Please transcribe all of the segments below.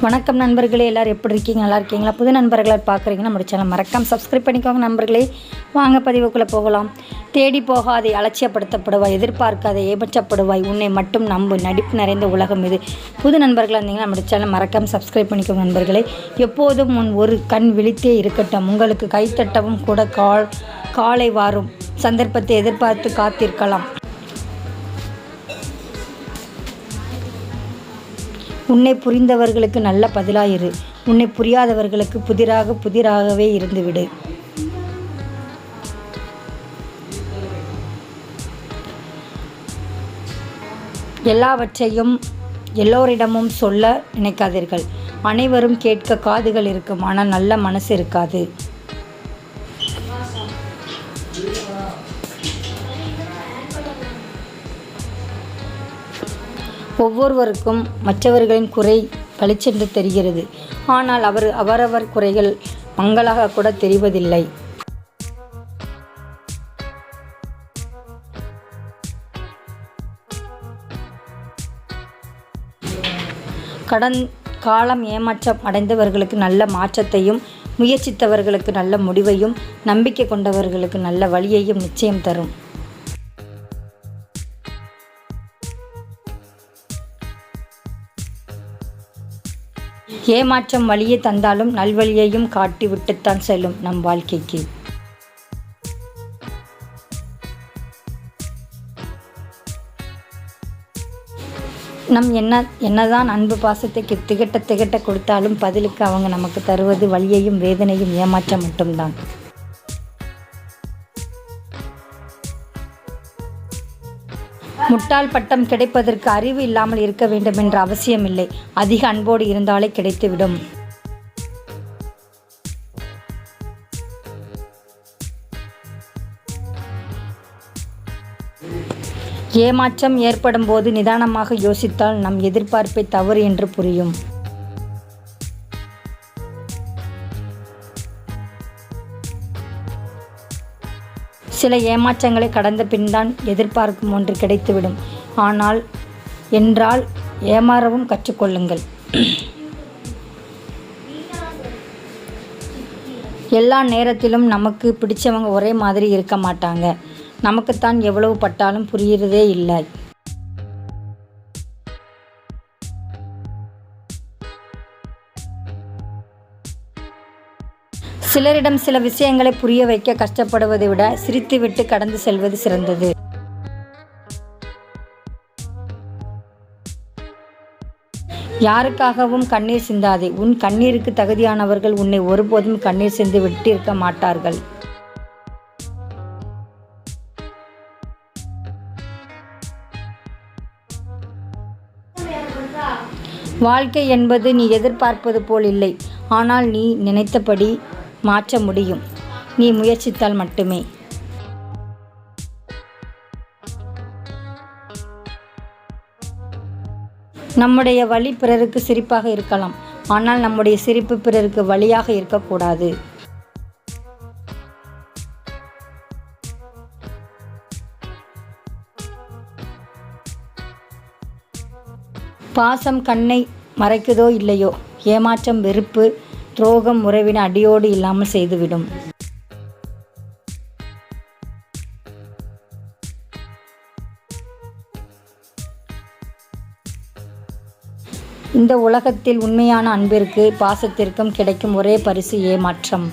வணக்கம் நண்பர்களே எல்லோரும் எப்படி இருக்கீங்க? நல்லா இருக்கீங்களா? புது நண்பர்களை பார்க்குறீங்கன்னா நம்ம சேனல் மறக்காம சப்ஸ்கிரைப் பண்ணிக்கோங்க நண்பர்களே. வாங்க பதிவுக்குள்ளே போகலாம். தேடி போகாதே அலட்சியப்படுத்தப்படுவாய் எதிர்பார்க்காத ஏமச்சப்படுவாய் உன்னை மட்டும் நம்பு நடிப்பு நிறைந்த உலகம் இது. புது நண்பர்களாக இருந்தீங்கன்னா நம்ம சேனல் மறக்காம சப்ஸ்கிரைப் பண்ணிக்கோங்க நண்பர்களே. எப்போதும் உன் ஒரு கண் விழித்தே இருக்கட்டும். உங்களுக்கு கைத்தட்டவும் கூட கால் காலை வாரும் சந்தர்ப்பத்தை எதிர்பார்த்து காத்திருக்கலாம். உன்னை புரிந்தவர்களுக்கு நல்ல பதிலாயிரு. உன்னை புரியாதவர்களுக்கு புதிராக புதிராகவே இருந்துவிடு. எல்லாவற்றையும் எல்லோரிடமும் சொல்ல நினைக்காதீர்கள். அனைவரும் கேட்க காதுகள் இருக்கும் ஆனால் நல்ல மனசு இருக்காது. ஒவ்வொருவருக்கும் மற்றவர்களின் குறை பளிச்சென்று தெரிகிறது. ஆனால் அவர் அவரவர் குறைகள் மங்களாக கூட தெரிவதில்லை. கடன் காலம் ஏமாற்றம் அடைந்தவர்களுக்கு நல்ல மாற்றத்தையும் முயற்சித்தவர்களுக்கு நல்ல முடிவையும் நம்பிக்கை கொண்டவர்களுக்கு நல்ல வழியையும் நிச்சயம் தரும். ஏமாற்றம் வழியே தந்தாலும் நல்வழியையும் காட்டி விட்டுத்தான் செல்லும் நம் வாழ்க்கைக்கு. நம் என்ன என்னதான் அன்பு பாசத்தை திகட்ட திகட்ட கொடுத்தாலும் பதிலுக்கு அவங்க நமக்கு தருவது வழியையும் வேதனையும் ஏமாற்றம் மட்டும்தான். முட்டாள் பட்டம் கிடைப்பதற்கு அறிவு இல்லாமல் இருக்க வேண்டும் என்ற அவசியமில்லை. அதிக அன்போடு இருந்தாலே கிடைத்துவிடும். ஏமாற்றம் ஏற்படும் போது நிதானமாக யோசித்தால் நம் எதிர்பார்ப்பை தவறு என்று புரியும். சில ஏமாற்றங்களை கடந்த பின்தான் எதிர்பார்க்கும் ஒன்று கிடைத்துவிடும். ஆனால் என்றால் ஏமாறவும் கற்றுக்கொள்ளுங்கள். எல்லா நேரத்திலும் நமக்கு பிடிச்சவங்க ஒரே மாதிரி இருக்க மாட்டாங்க. நமக்குத்தான் எவ்வளவு பட்டாலும் புரிகிறதே இல்லை. சிலரிடம் சில விஷயங்களை புரிய வைக்க கஷ்டப்படுவதை விட சிரித்துவிட்டு கடந்து செல்வது சிறந்தது. யாருக்காகவும் கண்ணீர் சிந்தாதே. உன் கண்ணீருக்கு தகுதியானவர்கள் உன்னை ஒருபோதும் கண்ணீர் சிந்து விட்டிருக்க மாட்டார்கள். வாழ்க்கை என்பது நீ எதிர்பார்ப்பது போல் இல்லை. ஆனால் நீ நினைத்தபடி மாற்ற முடியும். நீ முயற்சித்தால் மட்டுமே. நம்முடைய வழி பிறருக்கு சிரிப்பாக இருக்கலாம். ஆனால் நம்முடைய சிரிப்பு பிறருக்கு வழியாக இருக்கக்கூடாது. பாசம் கண்ணை மறைக்குதோ இல்லையோ? ஏமாற்றம் வெறுப்பு துரோகம் உறவின் அடியோடு இல்லாமல் செய்துவிடும். இந்த உலகத்தில் உண்மையான அன்பிற்கு பாசத்திற்கும் கிடைக்கும் ஒரே பரிசு ஏமாற்றம்.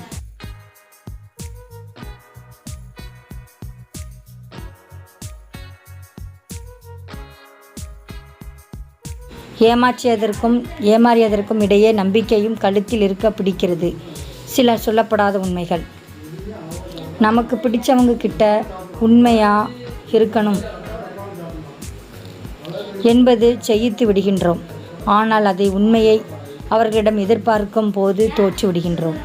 ஏமாற்றியதற்கும் ஏமாறியதற்கும் இடையே நம்பிக்கையும் கழுத்தில் இருக்க பிடிக்கிறது. சில சொல்லப்படாத உண்மைகள். நமக்கு பிடிச்சவங்க கிட்ட உண்மையாக இருக்கணும். என்பது செய்யித்து விடுகின்றோம். ஆனால் அதை உண்மையை அவர்களிடம் எதிர்பார்க்கும் போது தோற்று விடுகின்றோம்.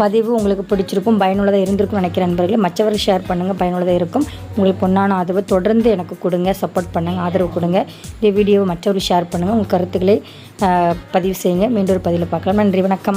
பதிவு உங்களுக்கு பிடிச்சிருக்கும் பயனுள்ளதாக இருந்திருக்கும் நினைக்கிற நண்பர்களை மற்றவர்கள் ஷேர் பண்ணுங்கள் பயனுள்ளதாக இருக்கும். உங்களுக்கு பொண்ணான ஆதரவு தொடர்ந்து எனக்கு கொடுங்க சப்போர்ட் பண்ணுங்கள் ஆதரவு கொடுங்க. இந்த வீடியோவை மற்றவர்கள் ஷேர் பண்ணுங்கள் உங்கள் கருத்துக்களை பதிவு செய்யுங்க. மீண்டும் ஒரு பதிவில் பார்க்கலாம். நன்றி வணக்கம்.